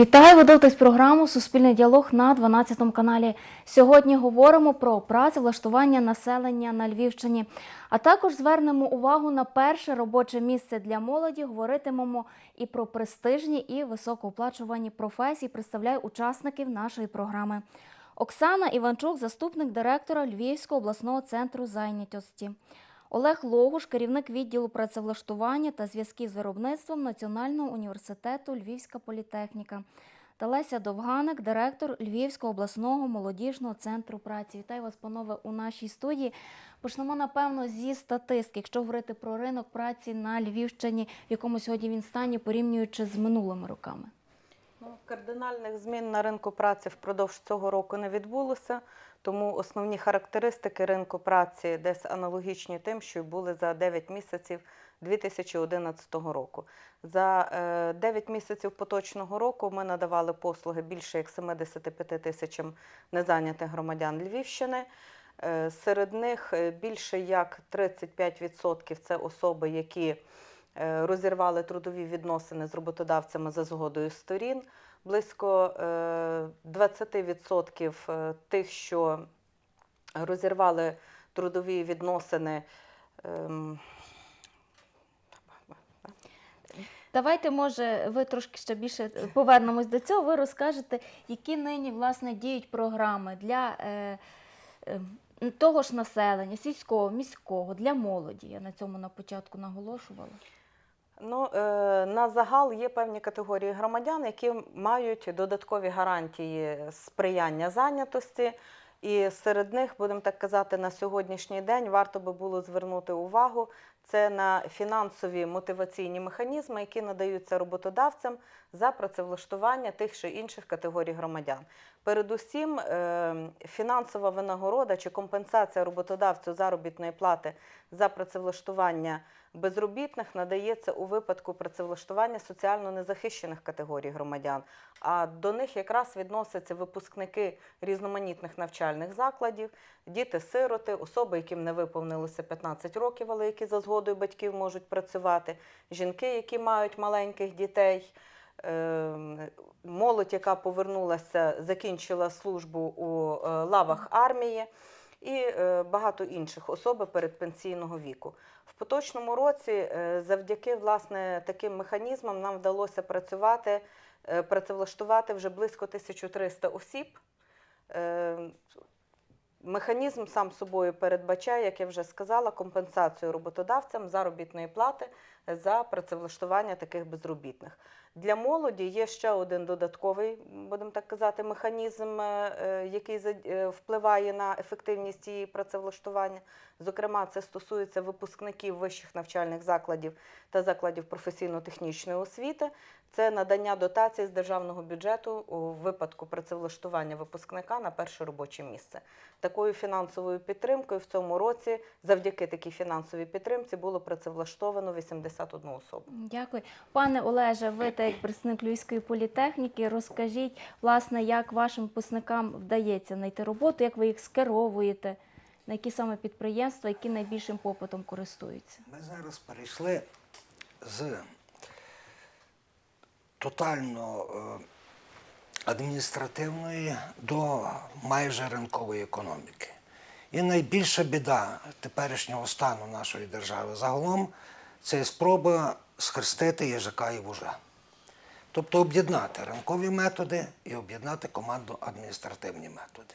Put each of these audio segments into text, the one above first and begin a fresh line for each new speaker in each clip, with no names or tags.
Вітаю! Ви дивитесь програму Суспільний діалог на 12 каналі. Сьогодні говоримо про працевлаштування населення на Львівщині, а також звернемо увагу на перше робоче місце для молоді. Говоритимемо і про престижні і високооплачувані професії. Представляю учасників нашої програми. Оксана Іванчук, заступник директора Львівського обласного центру зайнятості. Олег Логуш, керівник відділу працевлаштування та зв'язків з виробництвом Національного університету Львівська політехніка. Та Леся Довганик, директор Львівського обласного молодіжного центру праці. Вітаю вас, панове, у нашій студії. Почнемо, напевно, зі статистики. Якщо говорити про ринок праці на Львівщині, в якому сьогодні він стані, порівнюючи з минулими роками.
Ну, кардинальних змін на ринку праці впродовж цього року не відбулося, тому основні характеристики ринку праці десь аналогічні тим, що були за 9 місяців 2011 року. За е, 9 місяців поточного року ми надавали послуги більше як 75 тисячам незайнятих громадян Львівщини. Е, Серед них е, більше як 35% це особи, які е, розірвали трудові відносини з роботодавцями за згодою сторін. Близько е, 20% е, тих, що розірвали трудові відносини. ем,
Давайте, може, ви трошки ще більше повернемось до цього. Ви розкажете, які нині власне діють програми для е, е, того ж населення, сільського, міського, для молоді. Я на цьому на початку наголошувала.
Ну, е, на загал є певні категорії громадян, які мають додаткові гарантії сприяння зайнятості. І серед них, будемо так казати, на сьогоднішній день варто би було звернути увагу це на фінансові мотиваційні механізми, які надаються роботодавцям за працевлаштування тих чи інших категорій громадян. Передусім, е, фінансова винагорода чи компенсація роботодавцю заробітної плати за працевлаштування безробітних надається у випадку працевлаштування соціально незахищених категорій громадян. А до них якраз відносяться випускники різноманітних навчальних закладів, діти-сироти, особи, яким не виповнилося 15 років, але які за згодою батьків можуть працювати, жінки, які мають маленьких дітей. Ем, Молодь, яка повернулася, закінчила службу у е, лавах армії, і е, багато інших особи передпенсійного віку. В поточному році, е, завдяки власне таким механізмам, нам вдалося працювати, працевлаштувати вже близько 1300 осіб. Механізм сам собою передбачає, як я вже сказала, компенсацію роботодавцям заробітної плати за працевлаштування таких безробітних. Для молоді є ще один додатковий, будемо так казати, механізм, е, е, який е, впливає на ефективність цієї працевлаштування. Зокрема, це стосується випускників вищих навчальних закладів та закладів професійно-технічної освіти. Це надання дотацій з державного бюджету у випадку працевлаштування випускника на перше робоче місце. Такою фінансовою підтримкою в цьому році, завдяки такій фінансовій підтримці, було працевлаштовано 81 особу.
Дякую. Пане Олеже, ви так як представник Львівської політехніки, розкажіть, власне, як вашим випускникам вдається знайти роботу, як ви їх скеровуєте, на які саме підприємства, які найбільшим попитом користуються.
Ми зараз перейшли з тотально е, адміністративної до майже ринкової економіки. І найбільша біда теперішнього стану нашої держави загалом це спроба схрестити їжака і вужа. Тобто об'єднати ринкові методи і об'єднати командно адміністративні методи.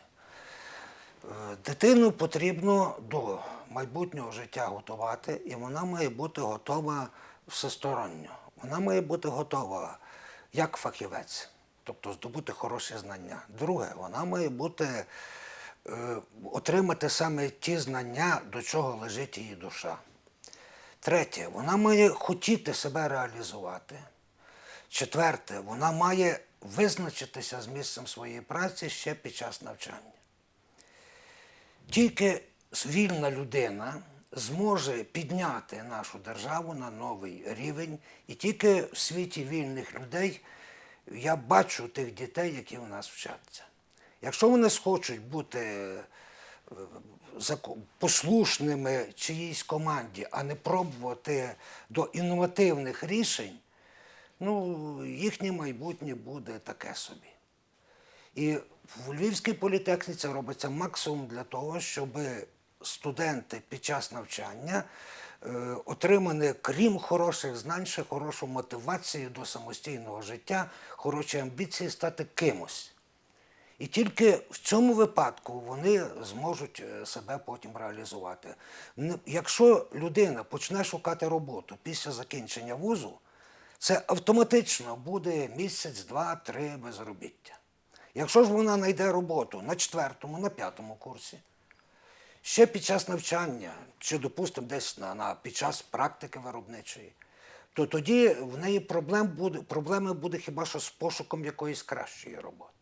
Е, Дитину потрібно до майбутнього життя готувати, і вона має бути готова всесторонньо. Вона має бути готова як фахівець, тобто здобути хороші знання. Друге, вона має бути, е, отримати саме ті знання, до чого лежить її душа. Третє, вона має хотіти себе реалізувати. Четверте, вона має визначитися з місцем своєї праці ще під час навчання. Тільки вільна людина зможе підняти нашу державу на новий рівень, і тільки в світі вільних людей я бачу тих дітей, які у нас вчаться. Якщо вони схочуть бути послушними чиїсь команді, а не пробувати до інновативних рішень, ну, їхнє майбутнє буде таке собі. І в Львівській політехніці робиться максимум для того, щоб студенти під час навчання е, отримали, крім хороших знань, ще хорошу мотивацію до самостійного життя, хороші амбіції стати кимось. І тільки в цьому випадку вони зможуть е, себе потім реалізувати. Якщо людина почне шукати роботу після закінчення вузу, це автоматично буде місяць, два, три безробіття. Якщо ж вона знайде роботу на четвертому, на п'ятому курсі, ще під час навчання, чи, допустимо, десь на, на, під час практики виробничої, то тоді в неї проблем буде, проблеми буде хіба що з пошуком якоїсь кращої роботи.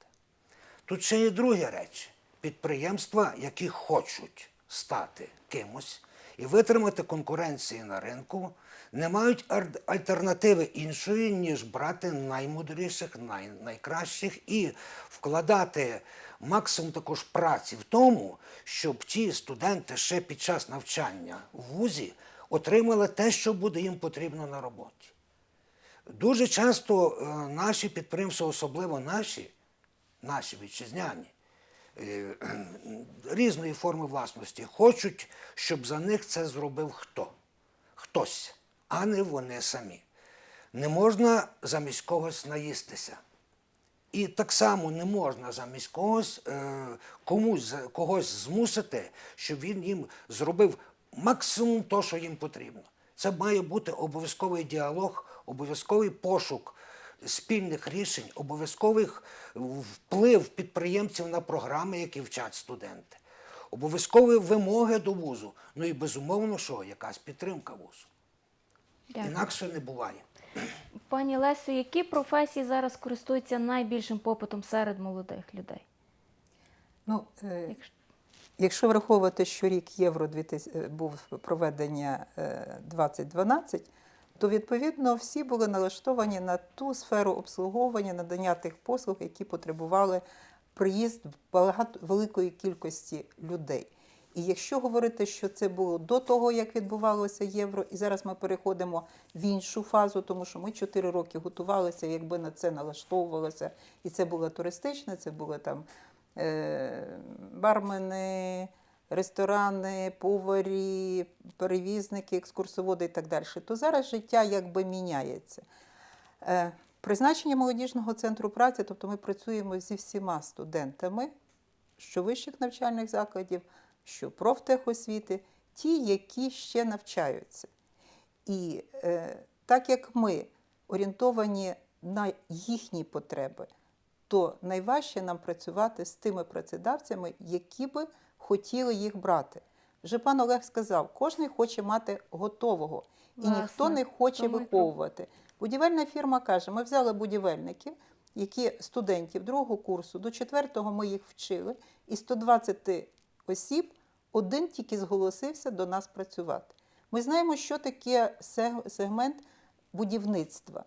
Тут ще є другі речі. Підприємства, які хочуть стати кимось і витримати конкуренції на ринку, не мають альтернативи іншої, ніж брати наймудріших, най- найкращих і вкладати максимум також праці в тому, щоб ті студенти ще під час навчання в вузі отримали те, що буде їм потрібно на роботі. Дуже часто е, наші підприємства, особливо наші, наші вітчизняні, е, різної форми власності, хочуть, щоб за них це зробив хто? Хтось, а не вони самі. Не можна замість когось наїстися. І так само не можна замість когось е, комусь когось змусити, щоб він їм зробив максимум того, що їм потрібно. Це має бути обов'язковий діалог, обов'язковий пошук спільних рішень, обов'язковий вплив підприємців на програми, які вчать студенти, обов'язкові вимоги до вузу. Ну і безумовно, що якась підтримка вузу.
Дякую.
Інакше не буває.
Пані Лесю, які професії зараз користуються найбільшим попитом серед молодих людей?
Ну, е,
Якщо-
якщо враховувати, що рік євро 2000, е, був проведення е, 2012, то відповідно всі були налаштовані на ту сферу обслуговування, надання тих послуг, які потребували приїзд багато великої кількості людей. І якщо говорити, що це було до того, як відбувалося євро, і зараз ми переходимо в іншу фазу, тому що ми 4 роки готувалися, якби на це налаштовувалося, і це було туристичне, це були там е, бармени, ресторани, поварі, перевізники, екскурсоводи і так далі, то зараз життя якби міняється. Е, Призначення молодіжного центру праці, тобто ми працюємо зі всіма студентами, що вищих навчальних закладів, що профтехосвіти, ті, які ще навчаються. І е, так як ми орієнтовані на їхні потреби, то найважче нам працювати з тими працедавцями, які би хотіли їх брати. Вже пан Олег сказав, кожен хоче мати готового, і
Власне,
ніхто не хоче виховувати. Будівельна фірма каже: ми взяли будівельників, які студентів другого курсу, до четвертого ми їх вчили, і 120 осіб один тільки зголосився до нас працювати. Ми знаємо, що таке сегмент будівництва.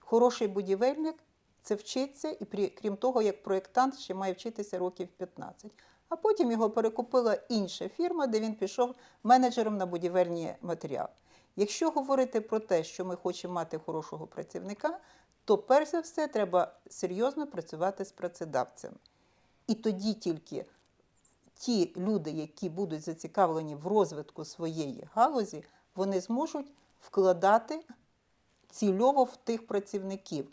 Хороший будівельник це вчиться, і крім того, як проєктант ще має вчитися років 15. А потім його перекупила інша фірма, де він пішов менеджером на будівельні матеріали. Якщо говорити про те, що ми хочемо мати хорошого працівника, то перш за все треба серйозно працювати з працедавцями. І тоді тільки ті люди, які будуть зацікавлені в розвитку своєї галузі, вони зможуть вкладати цільово в тих працівників,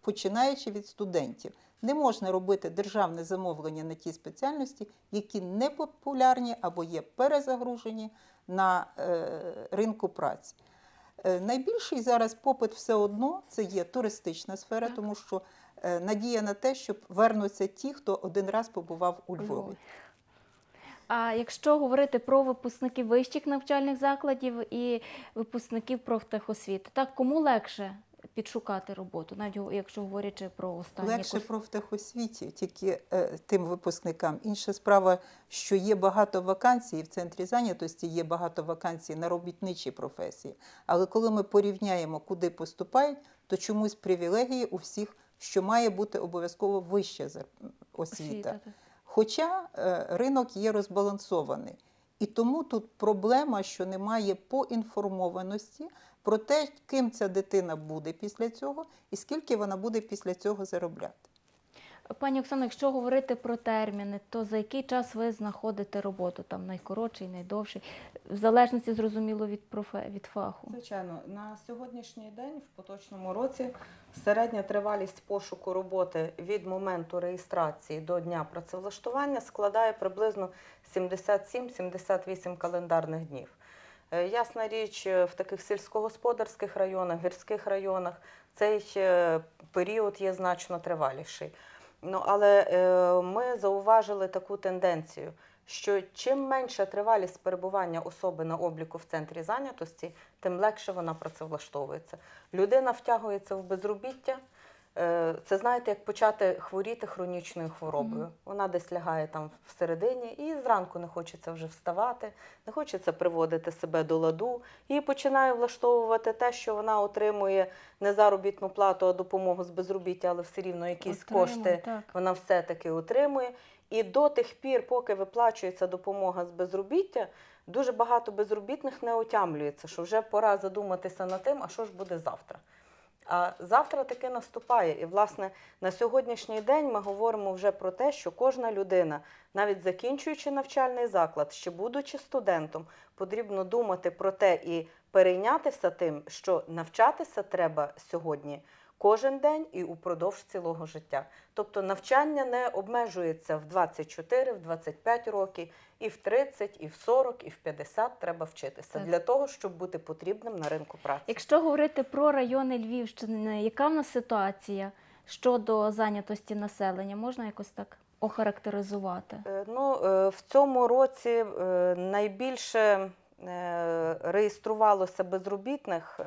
починаючи від студентів. Не можна робити державне замовлення на ті спеціальності, які не популярні або є перезагружені на е, ринку праці. Е, Найбільший зараз попит все одно це є туристична сфера, тому що е, надія на те, щоб вернуться ті, хто один раз побував у. Львові.
А якщо говорити про випускників вищих навчальних закладів і випускників профтехосвіти, так кому легше підшукати роботу, навіть якщо говорячи про останні
Легше
курси?
профтехосвіті, тільки е, тим випускникам. Інша справа, що є багато вакансій в центрі зайнятості, є багато вакансій на робітничі професії. Але коли ми порівняємо, куди поступають, то чомусь привілегії у всіх, що має бути обов'язково вища освіта.
Освіта.
Хоча е, ринок є розбалансований. І тому тут проблема, що немає поінформованості про те, ким ця дитина буде після цього і скільки вона буде після цього заробляти.
Пані Оксано, якщо говорити про терміни, то за який час ви знаходите роботу? Там найкоротший, найдовший, в залежності зрозуміло від профе від фаху.
Звичайно, на сьогоднішній день в поточному році середня тривалість пошуку роботи від моменту реєстрації до дня працевлаштування складає приблизно 77-78 календарних днів. Е, Ясна річ, е, в таких сільськогосподарських районах, гірських районах цей період є значно триваліший. Ну, але е, ми зауважили таку тенденцію, що чим менша тривалість перебування особи на обліку в центрі зайнятості, тим легше вона працевлаштовується. Людина втягується в безробіття. Е, Це знаєте, як почати хворіти хронічною хворобою.
Мгм.
Вона десь лягає там всередині, і зранку не хочеться вже вставати, не хочеться приводити себе до ладу, і починає влаштовувати те, що вона отримує не заробітну плату, а допомогу з безробіття, але все рівно якісь
Отримує,
кошти
так.
вона все-таки отримує. І до тих пір, поки виплачується допомога з безробіття, дуже багато безробітних не отямлюється, що вже пора задуматися над тим, а що ж буде завтра. А завтра таки наступає. І, власне, на сьогоднішній день ми говоримо вже про те, що кожна людина, навіть закінчуючи навчальний заклад, ще будучи студентом, потрібно думати про те і перейнятися тим, що навчатися треба сьогодні кожен день і упродовж цілого життя. Тобто навчання не обмежується в 24, в 25 років, і в 30, і в 40, і в 50 треба вчитися
Так.
для того, щоб бути потрібним на ринку праці.
Якщо говорити про райони Львівщини, яка в нас ситуація щодо зайнятості населення? Можна якось так охарактеризувати?
Е, Ну, е, в цьому році е, найбільше реєструвалося безробітних,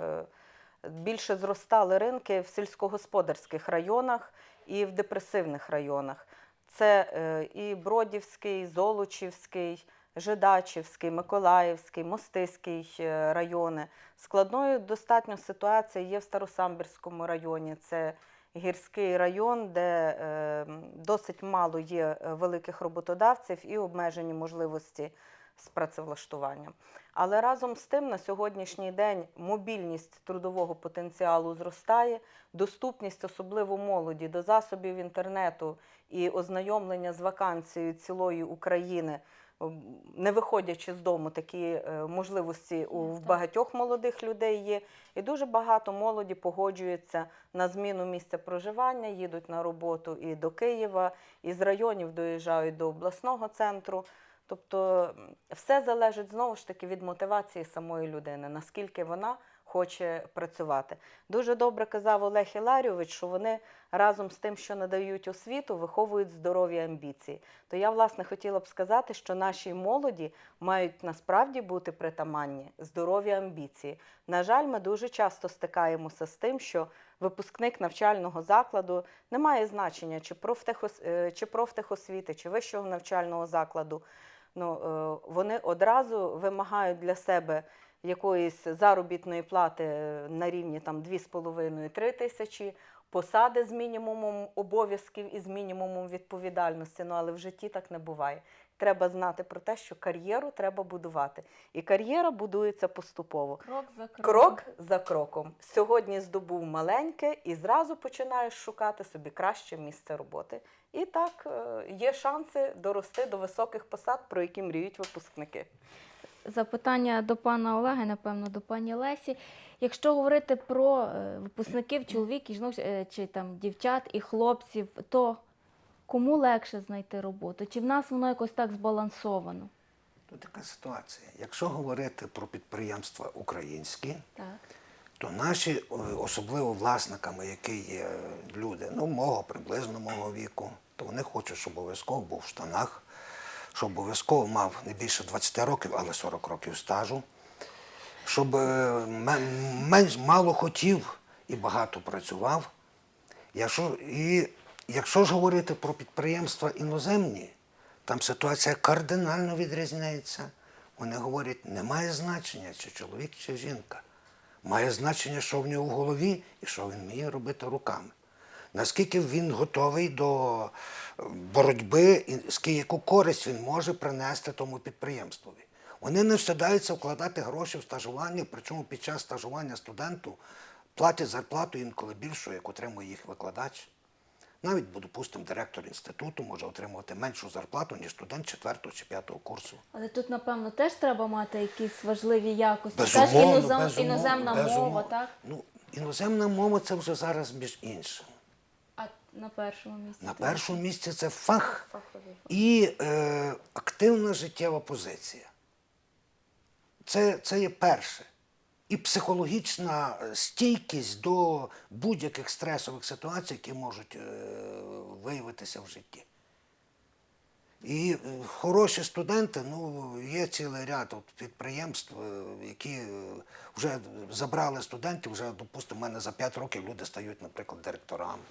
більше зростали ринки в сільськогосподарських районах і в депресивних районах. Це е, і Бродівський, Золочівський, Жидачівський, Миколаївський, Мостиський е, райони. Складною достатньо ситуація є в Старосамбірському районі. Це гірський район, де е, досить мало є великих роботодавців і обмежені можливості з працевлаштуванням. Але разом з тим на сьогоднішній день мобільність трудового потенціалу зростає, доступність, особливо молоді, до засобів інтернету і ознайомлення з вакансією цілої України, не виходячи з дому, такі е, можливості у багатьох молодих людей є. І дуже багато молоді погоджується на зміну місця проживання, їдуть на роботу і до Києва, і з районів доїжджають до обласного центру. Тобто все залежить знову ж таки від мотивації самої людини, наскільки вона хоче працювати. Дуже добре казав Олег Іларіович, що вони разом з тим, що надають освіту, виховують здорові амбіції. То я власне хотіла б сказати, що нашій молоді мають насправді бути притаманні здорові амбіції. На жаль, ми дуже часто стикаємося з тим, що випускник навчального закладу не має значення, чи е, чи профтехосвіти, чи вищого навчального закладу. Ну, е, вони одразу вимагають для себе якоїсь заробітної плати е, на рівні там 2,5-3 тисячі, посади з мінімумом обов'язків і з мінімумом відповідальності. Ну але в житті так не буває. Треба знати про те, що кар'єру треба будувати. І кар'єра будується поступово.
Крок за кроком.
Крок за кроком. Сьогодні здобув маленьке і зразу починаєш шукати собі краще місце роботи. І так е, є шанси дорости до високих посад, про які мріють випускники.
Запитання до пана Олега, напевно, до пані Лесі. Якщо говорити про е, випускників чоловік і жінок, е, чи там дівчат і хлопців, то кому легше знайти роботу? Чи в нас воно якось так збалансовано?
Тут така ситуація. Якщо говорити про підприємства українські,
Так.
то наші, особливо власниками, які є люди, ну, мого приблизно мого віку, то вони хочуть, щоб обов'язково був в штанах, щоб обов'язково мав не більше 20 років, але 40 років стажу, щоб е, менш мало хотів і багато працював. Якщо, і якщо ж говорити про підприємства іноземні, там ситуація кардинально відрізняється. Вони говорять, немає значення, чи чоловік, чи жінка. Має значення, що в нього в голові і що він вміє робити руками. Наскільки він готовий до е, боротьби, і яку користь він може принести тому підприємствові. Вони не встидаються вкладати гроші в стажування, причому під час стажування студенту платять зарплату інколи більшу, як отримує їх викладач. Навіть, бо, допустимо, директор інституту може отримувати меншу зарплату, ніж студент 4 чи 5 курсу.
Але тут, напевно, теж треба мати якісь важливі якості. теж
Безумовно,
інозем...
безумовно,
іноземна
безумовно.
мова, так?
Ну, іноземна мова це вже зараз між іншим.
А на першому місці.
На першому місці це фах
фахові.
і е, активна життєва позиція. Це, це є перше. І психологічна е, стійкість до будь-яких стресових ситуацій, які можуть е, виявитися в житті. І е, хороші студенти, ну, є цілий ряд от підприємств, які вже забрали студентів, вже, допустимо, в мене за 5 років люди стають, наприклад, директорами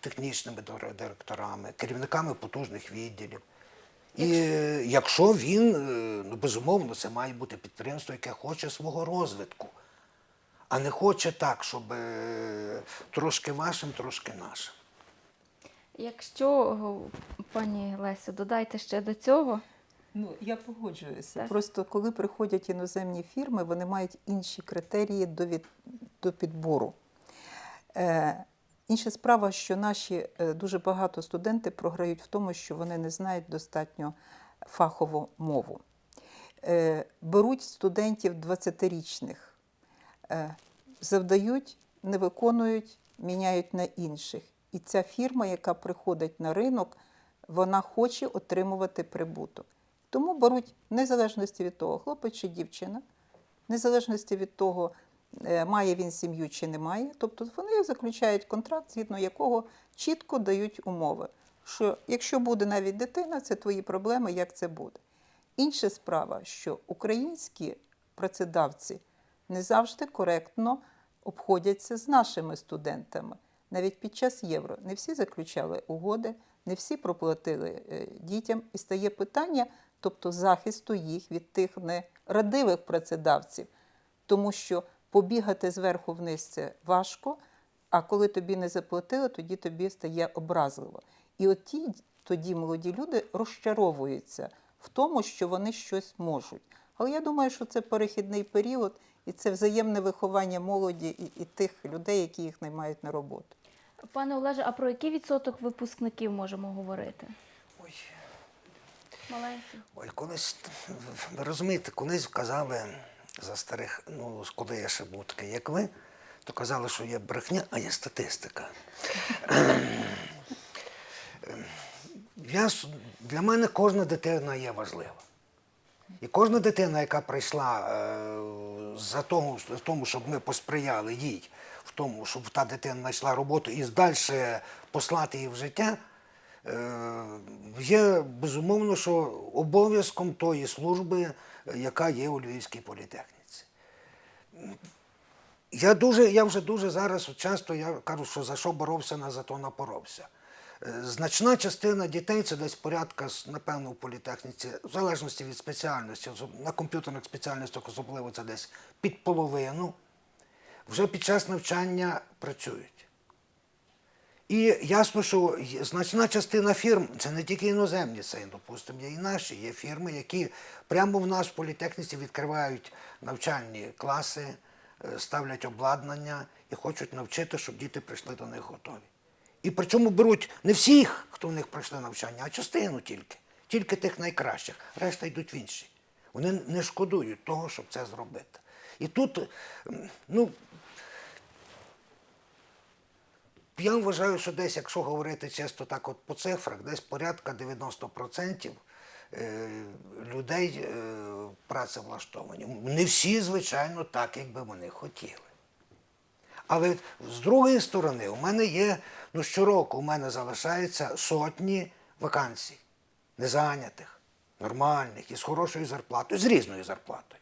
технічними директорами, керівниками потужних відділів. І якщо він, е, ну безумовно, це має бути підприємство, яке хоче свого розвитку, а не хоче так, щоб е, трошки вашим, трошки нашим.
Якщо, пані Лесю, додайте ще до цього.
Ну, я погоджуюся.
Так.
Просто коли приходять іноземні фірми, вони мають інші критерії до, від, до підбору. Е, інша справа, що наші е, дуже багато студенти програють в тому, що вони не знають достатньо фахову мову. Е, беруть студентів 20-річних, е, завдають, не виконують, міняють на інших. І ця фірма, яка приходить на ринок, вона хоче отримувати прибуток. Тому беруть незалежності від того, хлопець чи дівчина, незалежності від того, має він сім'ю чи не має. Тобто вони заключають контракт, згідно якого чітко дають умови, що якщо буде навіть дитина, це твої проблеми, як це буде. Інша справа, що українські працедавці не завжди коректно обходяться з нашими студентами. Навіть під час євро не всі заключали угоди, не всі проплатили е, дітям, і стає питання, тобто захисту їх від тих нерадивих працедавців, тому що побігати зверху вниз це важко, а коли тобі не заплатили, тоді тобі стає образливо. І от ті тоді молоді люди розчаровуються в тому, що вони щось можуть. Але я думаю, що це перехідний період, і це взаємне виховання молоді і, і тих людей, які їх наймають на роботу.
Пане Олеже, а про який відсоток випускників можемо говорити?
Ой,
Маленький.
ой, колись, ви розумієте, колись казали за старих, ну, коли я ще був такий, як ви, то казали, що є брехня, а є статистика. Я, для мене кожна дитина є важлива. І кожна дитина, яка прийшла е, за того, тому, щоб ми посприяли їй в тому, щоб та дитина знайшла роботу і далі послати її в життя, е, є безумовно, що обов'язком тої служби, яка є у Львівській політехніці. Я дуже, я вже дуже зараз часто я кажу, що за що боровся, на за то напоровся. Е, Значна частина дітей, це десь порядка, напевно, в політехніці, в залежності від спеціальності, на комп'ютерних спеціальностях особливо це десь під половину, вже під час навчання працюють. І ясно, що значна частина фірм, це не тільки іноземні, це, допустимо, є і наші. Є фірми, які прямо в нас в політехніці відкривають навчальні класи, е, ставлять обладнання і хочуть навчити, щоб діти прийшли до них готові. І причому беруть не всіх, хто в них пройшли навчання, а частину тільки. Тільки тих найкращих. Решта йдуть в інші. Вони не шкодують того, щоб це зробити. І тут, ну, я вважаю, що десь, якщо говорити чисто так от по цифрах, десь порядка 90% е, людей е, працевлаштовані. Не всі, звичайно, так, як би вони хотіли. Але з другої сторони, у мене є, ну щороку у мене залишається сотні вакансій, незайнятих, нормальних, із хорошою зарплатою, з різною зарплатою.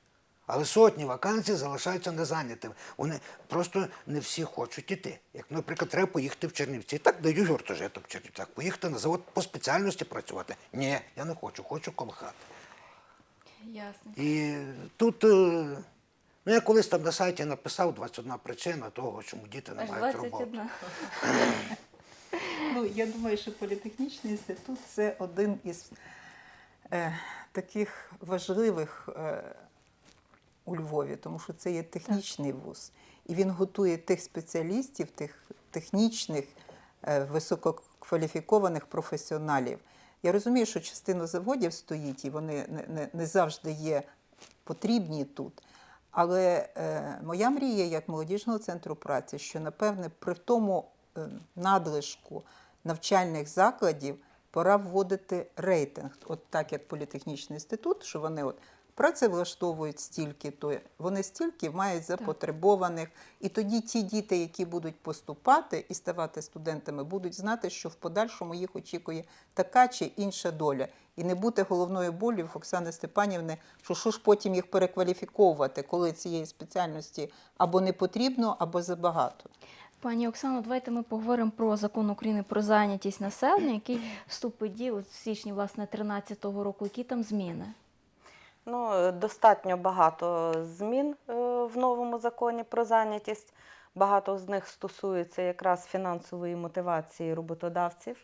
Але сотні вакансій залишаються незайнятими. Вони просто не всі хочуть іти. Як, наприклад, треба поїхати в Чернівці. Так дають гуртожиток в Чернівцях. Поїхати на завод по спеціальності працювати. Ні, я не хочу, хочу коло хати.
Ясно.
І тут, е, ну я колись там на сайті написав 21 причина того, чому діти не
Аж
мають роботи.
21.
Ну, я думаю, що політехнічний інститут це один із е, таких важливих е, у Львові, тому що це є технічний вуз. І він готує тих спеціалістів, тих технічних, е, висококваліфікованих професіоналів. Я розумію, що частина заводів стоїть, і вони не, не, не завжди є потрібні тут. Але е, моя мрія як молодіжного центру праці, що напевне при тому е, надлишку навчальних закладів пора вводити рейтинг, от так як політехнічний інститут, що вони от працевлаштовують стільки, то вони стільки мають запотребованих. І тоді ті діти, які будуть поступати і ставати студентами, будуть знати, що в подальшому їх очікує така чи інша доля. І не бути головною болю в Оксани Степанівни, що що ж потім їх перекваліфіковувати, коли цієї спеціальності або не потрібно, або забагато.
Пані Оксано, давайте ми поговоримо про закон України про зайнятість населення, який вступить в дію в січні власне 2013 року. Які там зміни?
Ну, достатньо багато змін е, в новому законі про зайнятість. Багато з них стосується якраз фінансової мотивації роботодавців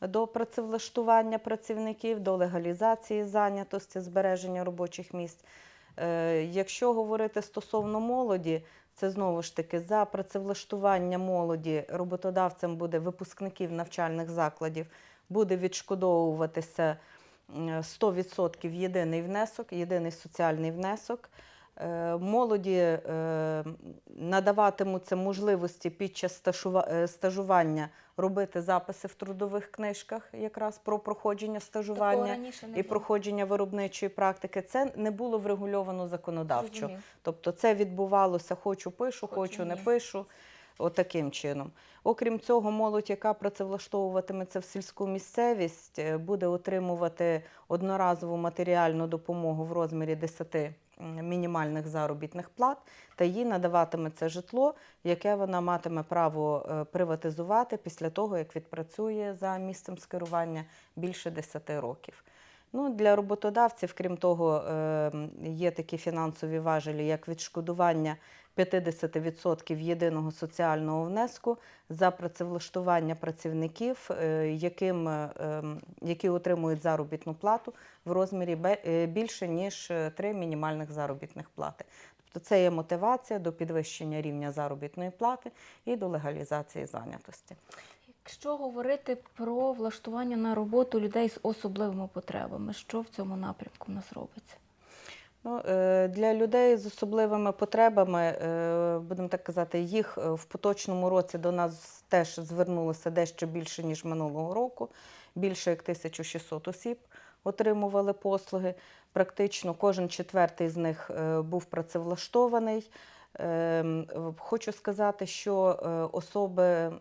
до працевлаштування працівників, до легалізації зайнятості, збереження робочих місць. Е, Якщо говорити стосовно молоді, це знову ж таки за працевлаштування молоді роботодавцем буде випускників навчальних закладів, буде відшкодовуватися 100% єдиний внесок, єдиний соціальний внесок. Е, Молоді е, надаватимуться можливості під час е, стажування робити записи в трудових книжках якраз про проходження стажування і проходження виробничої практики. Це не було врегульовано законодавчо. Тобто це відбувалося хочу пишу,
Хочу
хочу, не пишу. Отаким чином. Окрім цього, молодь, яка працевлаштовуватиметься в сільську місцевість, е, буде отримувати одноразову матеріальну допомогу в розмірі 10 мінімальних заробітних плат, та їй надаватиметься житло, яке вона матиме право е, приватизувати після того, як відпрацює за місцем скерування більше 10 років. Ну, для роботодавців, крім того, е, є такі фінансові важелі, як відшкодування 50% єдиного соціального внеску за працевлаштування працівників, е, яким, е, ем, які отримують заробітну плату в розмірі е, більше ніж три мінімальних заробітних плати. Тобто це є мотивація до підвищення рівня заробітної плати і до легалізації зайнятості.
Якщо говорити про влаштування на роботу людей з особливими потребами, що в цьому напрямку в нас робиться?
Ну, е, для людей з особливими потребами, е, будемо так казати, їх е, в поточному році до нас теж звернулося дещо більше, ніж минулого року. Більше як 1600 осіб отримували послуги. Практично кожен четвертий з них був працевлаштований. Ем, Хочу сказати, що особи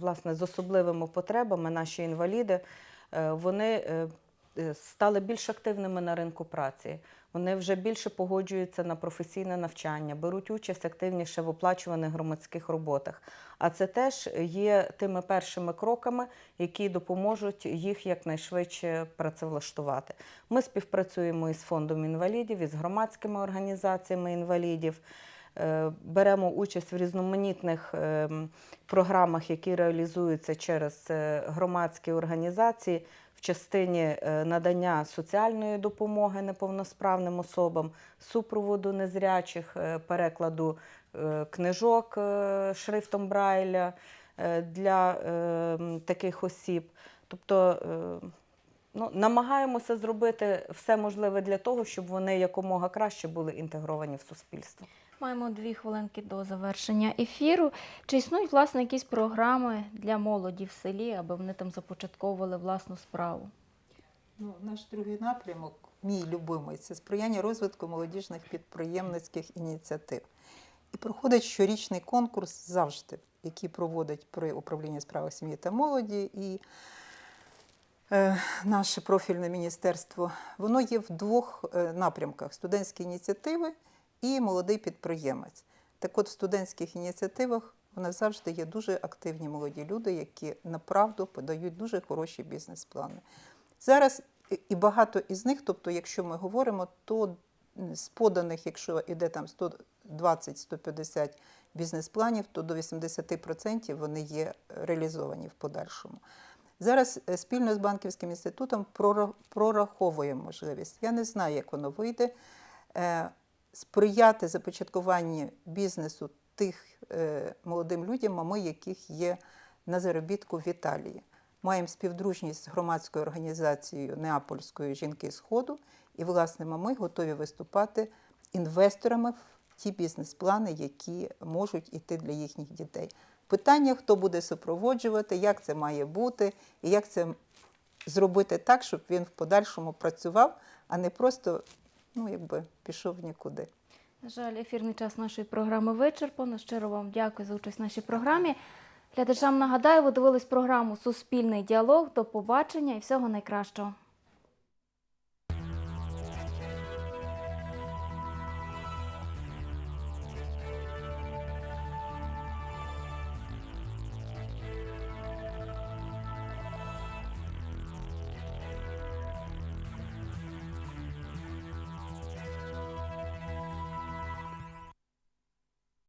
власне, з особливими потребами, наші інваліди, вони стали більш активними на ринку праці. Вони вже більше погоджуються на професійне навчання, беруть участь активніше в оплачуваних громадських роботах. А це теж є тими першими кроками, які допоможуть їх якнайшвидше працевлаштувати. Ми співпрацюємо із фондом інвалідів, із громадськими організаціями інвалідів. Е, Беремо участь в різноманітних ем, програмах, які реалізуються через е, громадські організації в частині е, надання соціальної допомоги неповносправним особам, супроводу незрячих, перекладу книжок шрифтом Брайля для е, таких осіб. Тобто ну, намагаємося зробити все можливе для того, щоб вони якомога краще були інтегровані в суспільство.
Маємо дві хвилинки до завершення ефіру. Чи існують власне якісь програми для молоді в селі, аби вони там започатковували власну справу?
Ну, наш другий напрямок, мій любимий, це сприяння розвитку молодіжних підприємницьких ініціатив. І проходить щорічний конкурс завжди, який проводить при управлінні справах сім'ї та молоді і е, наше профільне міністерство. Воно є в двох е, напрямках: студентські ініціативи і молодий підприємець. Так от в студентських ініціативах у нас завжди є дуже активні молоді люди, які направду подають дуже хороші бізнес-плани. Зараз і- багато із них, тобто, якщо ми говоримо, то з поданих, якщо йде там 120-150 бізнес-планів, то до 80% вони є реалізовані в подальшому. Зараз е, спільно з банківським інститутом прора- прораховуємо можливість. Я не знаю, як воно вийде. Сприяти започаткуванню бізнесу тих е, молодим людям, мами, яких є на заробітку в Італії. Маємо співдружність з громадською організацією Неапольської жінки Сходу, і, власне, мами готові виступати інвесторами в ті бізнес-плани, які можуть іти для їхніх дітей. Питання, хто буде супроводжувати, як це має бути, і як це зробити так, щоб він в подальшому працював, а не просто ну, якби, пішов нікуди.
На жаль, ефірний час нашої програми вичерпано. Щиро вам дякую за участь в нашій програмі. Глядачам нагадаю, ви дивились програму Суспільний діалог. До побачення і всього найкращого.